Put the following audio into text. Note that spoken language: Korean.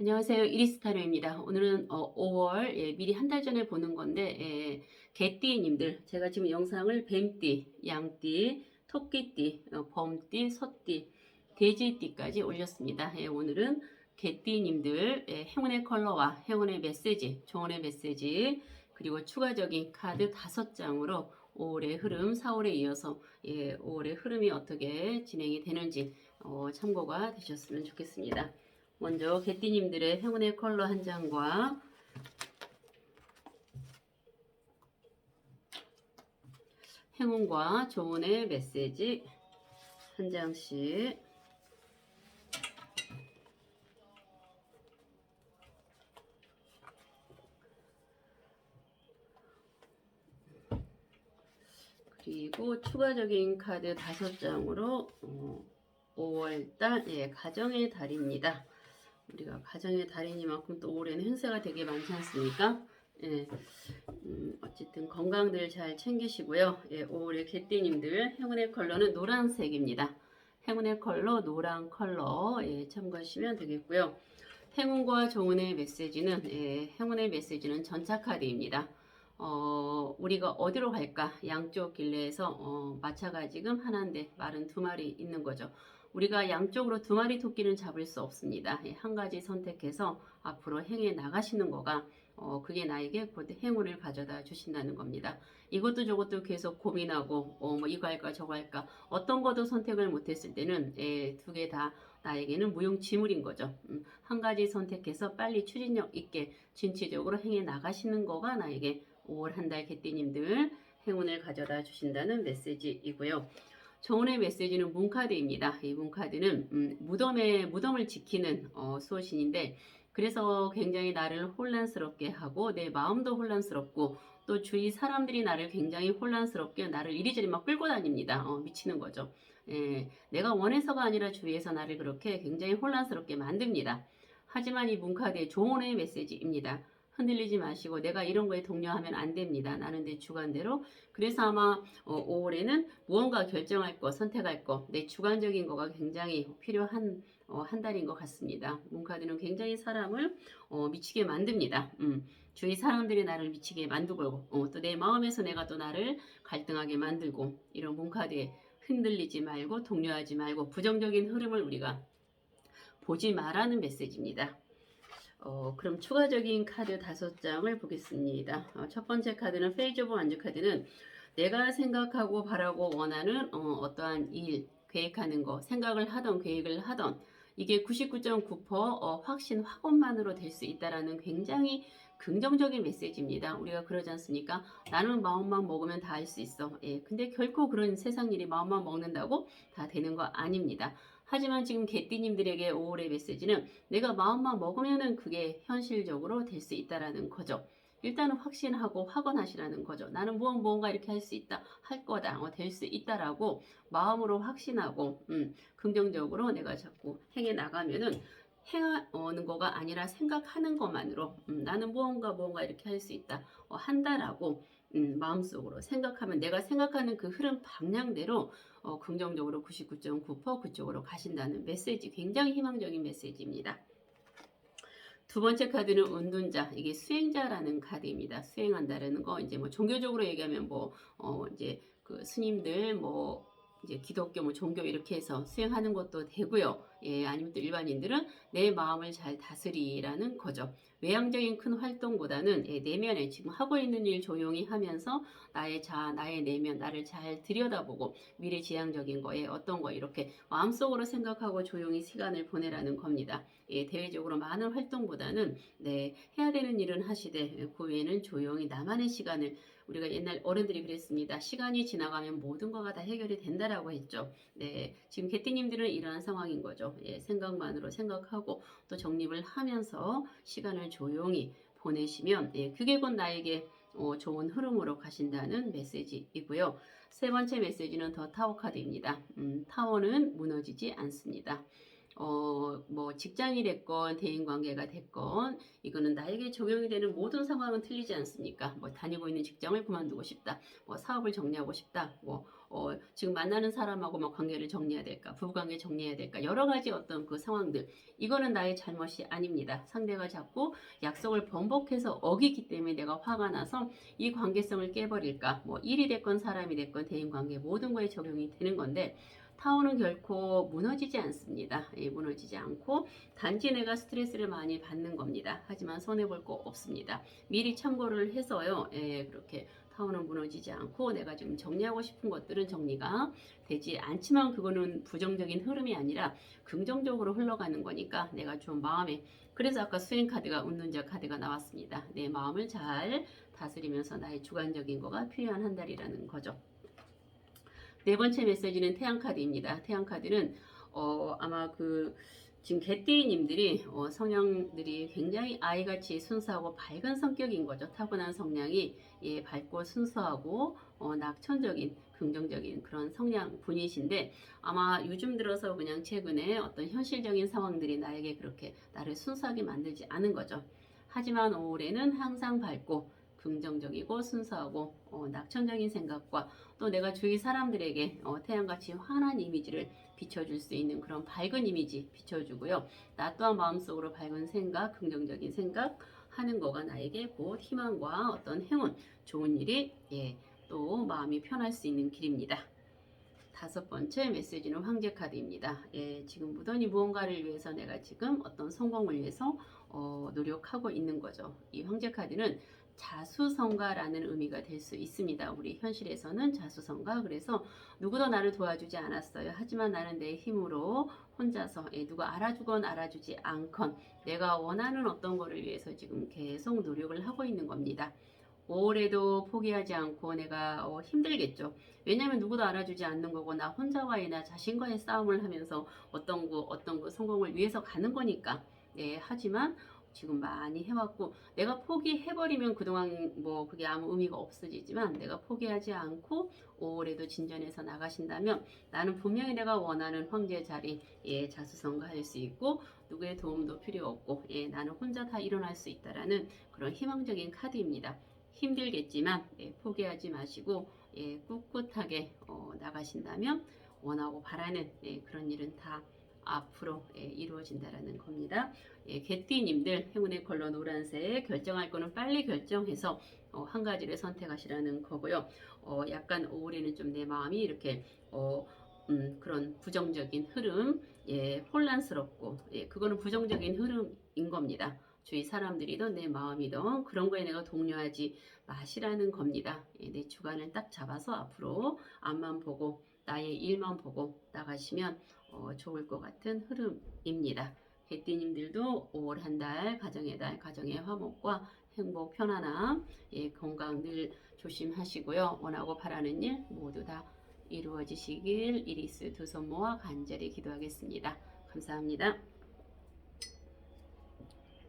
안녕하세요. 이리스타로입니다. 오늘은 어, 5월 예, 미리 한 달 전에 보는 건데 예, 개띠님들 제가 지금 영상을 뱀띠, 양띠, 토끼띠, 어, 범띠, 소띠, 돼지띠까지 올렸습니다. 예, 오늘은 개띠님들 예, 행운의 컬러와 행운의 메시지, 조언의 메시지 그리고 추가적인 카드 다섯 장으로 5월의 흐름, 4월에 이어서 예, 5월의 흐름이 어떻게 진행이 되는지 어, 참고가 되셨으면 좋겠습니다. 먼저 개띠님들의 행운의 컬러 한 장과 행운과 조언의 메시지 한 장씩 그리고 추가적인 카드 다섯 장으로 어, 5월달 예, 가정의 달입니다. 우리가 가정의 달이니만큼 또 올해는 행사가 되게 많지 않습니까? 예, 음, 어쨌든 건강들 잘 챙기시고요. 예, 5월의 개띠님들 행운의 컬러는 노란색입니다. 행운의 컬러 노란 컬러 예, 참고하시면 되겠고요. 행운과 정운의 메시지는 예, 행운의 메시지는 전차 카드입니다. 어, 우리가 어디로 갈까? 양쪽 길래에서 어, 마차가 지금 하나인데 말은 두 마리 있는 거죠. 우리가 양쪽으로 두 마리 토끼는 잡을 수 없습니다. 예, 한 가지 선택해서 앞으로 행해 나가시는 거가 어, 그게 나에게 곧 행운을 가져다 주신다는 겁니다. 이것도 저것도 계속 고민하고 어, 뭐 이거 할까 저거 할까 어떤 것도 선택을 못했을 때는 예, 두개 다 나에게는 무용지물인 거죠. 음, 한 가지 선택해서 빨리 추진력 있게 진취적으로 행해 나가시는 거가 나에게 5월 한 달 개띠님들 행운을 가져다 주신다는 메시지이고요. 정원의 메시지는 문카드입니다. 이 문카드는 음, 무덤의 무덤을 지키는 어, 수호신인데 그래서 굉장히 나를 혼란스럽게 하고 내 마음도 혼란스럽고 또 주위 사람들이 나를 굉장히 혼란스럽게 나를 이리저리 막 끌고 다닙니다. 어, 미치는 거죠. 예, 내가 원해서가 아니라 주위에서 나를 그렇게 굉장히 혼란스럽게 만듭니다. 하지만 이 문카드의 조언의 메시지입니다. 흔들리지 마시고 내가 이런 거에 동요하면 안 됩니다. 나는 내 주관대로. 그래서 아마 어, 5월에는 무언가 결정할 거, 선택할 거, 내 주관적인 거가 굉장히 필요한 어, 한 달인 것 같습니다. 문카드는 굉장히 사람을 어, 미치게 만듭니다. 음, 주위 사람들이 나를 미치게 만들고 어, 또내 마음에서 내가 또 나를 갈등하게 만들고 이런 문카드에 흔들리지 말고 동요하지 말고 부정적인 흐름을 우리가 보지 말라는 메시지입니다. 어, 그럼 추가적인 카드 다섯 장을 보겠습니다. 어, 첫 번째 카드는 페이지 오브 완주 카드는 내가 생각하고 바라고 원하는 어, 떠한 일, 계획하는 거, 생각을 하던 계획을 하던 이게 99.9% 어, 확신 확언만으로 될 수 있다라는 굉장히 긍정적인 메시지입니다. 우리가 그러지 않습니까? 나는 마음만 먹으면 다 할 수 있어. 예, 근데 결코 그런 세상 일이 마음만 먹는다고 다 되는 거 아닙니다. 하지만 지금 개띠님들에게 5월의 메시지는 내가 마음만 먹으면은 그게 현실적으로 될 수 있다라는 거죠. 일단은 확신하고 확언하시라는 거죠. 나는 무언 무언가 이렇게 할 수 있다, 할 거다, 어, 될 수 있다라고 마음으로 확신하고 음, 긍정적으로 내가 자꾸 행해 나가면은 행하는 거가 아니라 생각하는 것만으로 음, 나는 무언가 무언가 이렇게 할 수 있다, 어, 한다라고 음, 마음속으로 생각하면 내가 생각하는 그 흐름 방향대로 어, 긍정적으로 99.9% 그쪽으로 가신다는 메시지 굉장히 희망적인 메시지입니다. 두 번째 카드는 운둔자 이게 수행자라는 카드입니다. 수행한다라는 거 이제 뭐 종교적으로 얘기하면 뭐 어, 이제 그 스님들 뭐 이제 기독교 뭐 종교 이렇게 해서 수행하는 것도 되고요. 예, 아니면 또 일반인들은 내 마음을 잘 다스리라는 거죠. 외향적인 큰 활동보다는 예, 내면에 지금 하고 있는 일 조용히 하면서 나의 자, 나의 내면, 나를 잘 들여다보고 미래지향적인 거에 어떤 거 이렇게 마음속으로 생각하고 조용히 시간을 보내라는 겁니다. 예, 대외적으로 많은 활동보다는 네, 해야 되는 일은 하시되 예, 그 외에는 조용히 나만의 시간을 우리가 옛날 어른들이 그랬습니다. 시간이 지나가면 모든 거가 다 해결이 된다라고 했죠. 네, 지금 개띠님들은 이러한 상황인 거죠. 예, 생각만으로 생각하고 또 정립을 하면서 시간을 조용히 보내시면 예, 그게 곧 나에게 어, 좋은 흐름으로 가신다는 메시지이고요. 세 번째 메시지는 더 타워 카드입니다. 음, 타워는 무너지지 않습니다. 어, 뭐, 직장이 됐건, 대인 관계가 됐건, 이거는 나에게 적용이 되는 모든 상황은 틀리지 않습니까? 뭐, 다니고 있는 직장을 그만두고 싶다. 뭐, 사업을 정리하고 싶다. 뭐, 어, 지금 만나는 사람하고 뭐 관계를 정리해야 될까, 부부관계 정리해야 될까, 여러 가지 어떤 그 상황들. 이거는 나의 잘못이 아닙니다. 상대가 자꾸 약속을 번복해서 어기기 때문에 내가 화가 나서 이 관계성을 깨버릴까, 뭐 일이 됐건 사람이 됐건 대인관계 모든 거에 적용이 되는 건데, 타오는 결코 무너지지 않습니다. 예, 무너지지 않고 단지 내가 스트레스를 많이 받는 겁니다. 하지만 손해볼 거 없습니다. 미리 참고를 해서요. 예, 그렇게 타오는 무너지지 않고 내가 지금 정리하고 싶은 것들은 정리가 되지 않지만 그거는 부정적인 흐름이 아니라 긍정적으로 흘러가는 거니까 내가 좀 마음에 그래서 아까 수행 카드가 웃는 자 카드가 나왔습니다. 내 마음을 잘 다스리면서 나의 주관적인 거가 필요한 한 달이라는 거죠. 네 번째 메시지는 태양 카드입니다. 태양 카드는 어, 아마 그 지금 개띠님들이 어, 성향들이 굉장히 아이같이 순수하고 밝은 성격인 거죠. 타고난 성향이 예, 밝고 순수하고 어, 낙천적인 긍정적인 그런 성향 분이신데 아마 요즘 들어서 그냥 최근에 어떤 현실적인 상황들이 나에게 그렇게 나를 순수하게 만들지 않은 거죠. 하지만 올해는 항상 밝고 긍정적이고 순수하고 어, 낙천적인 생각과 또 내가 주위 사람들에게 어, 태양같이 환한 이미지를 비춰줄 수 있는 그런 밝은 이미지 비춰주고요. 나 또한 마음속으로 밝은 생각, 긍정적인 생각 하는 거가 나에게 곧 희망과 어떤 행운, 좋은 일이 예, 또 마음이 편할 수 있는 길입니다. 다섯 번째 메시지는 황제 카드입니다. 예, 지금 무던히 무언가를 위해서 내가 지금 어떤 성공을 위해서 어, 노력하고 있는 거죠. 이 황제 카드는 자수성가라는 의미가 될 수 있습니다. 우리 현실에서는 자수성가. 그래서 누구도 나를 도와주지 않았어요. 하지만 나는 내 힘으로 혼자서 예, 누가 알아주건 알아주지 않건 내가 원하는 어떤 거를 위해서 지금 계속 노력을 하고 있는 겁니다. 올해도 포기하지 않고 내가 어, 힘들겠죠. 왜냐하면 누구도 알아주지 않는 거고 나 혼자와의 나 자신과의 싸움을 하면서 어떤 거 어떤 거 성공을 위해서 가는 거니까. 네, 하지만 지금 많이 해왔고 내가 포기해버리면 그동안 뭐 그게 아무 의미가 없어지지만 내가 포기하지 않고 올해도 진전해서 나가신다면 나는 분명히 내가 원하는 황제 자리 예 자수성가할 수 있고 누구의 도움도 필요 없고 예 나는 혼자 다 일어날 수 있다라는 그런 희망적인 카드입니다. 힘들겠지만 예, 포기하지 마시고 예, 꿋꿋하게 어, 나가신다면 원하고 바라는 예, 그런 일은 다 앞으로 예, 이루어진다라는 겁니다. 예, 개띠님들 행운의 컬러 노란색 결정할 거는 빨리 결정해서 어, 한 가지를 선택하시라는 거고요. 어, 약간 올해는 좀 내 마음이 이렇게 어, 음, 그런 부정적인 흐름, 예, 혼란스럽고, 예, 그거는 부정적인 흐름인 겁니다. 주위 사람들이든 내 마음이든 그런 거에 내가 동요하지 마시라는 겁니다. 예, 내 주관을 딱 잡아서 앞으로 앞만 보고 나의 일만 보고 나가시면 어, 좋을 것 같은 흐름입니다. 개띠님들도 5월 한 달 가정의 달 가정의 화목과 행복 편안함 예, 건강 늘 조심하시고요. 원하고 바라는 일 모두 다 이루어지시길 이리스 두 손 모아 간절히 기도하겠습니다. 감사합니다.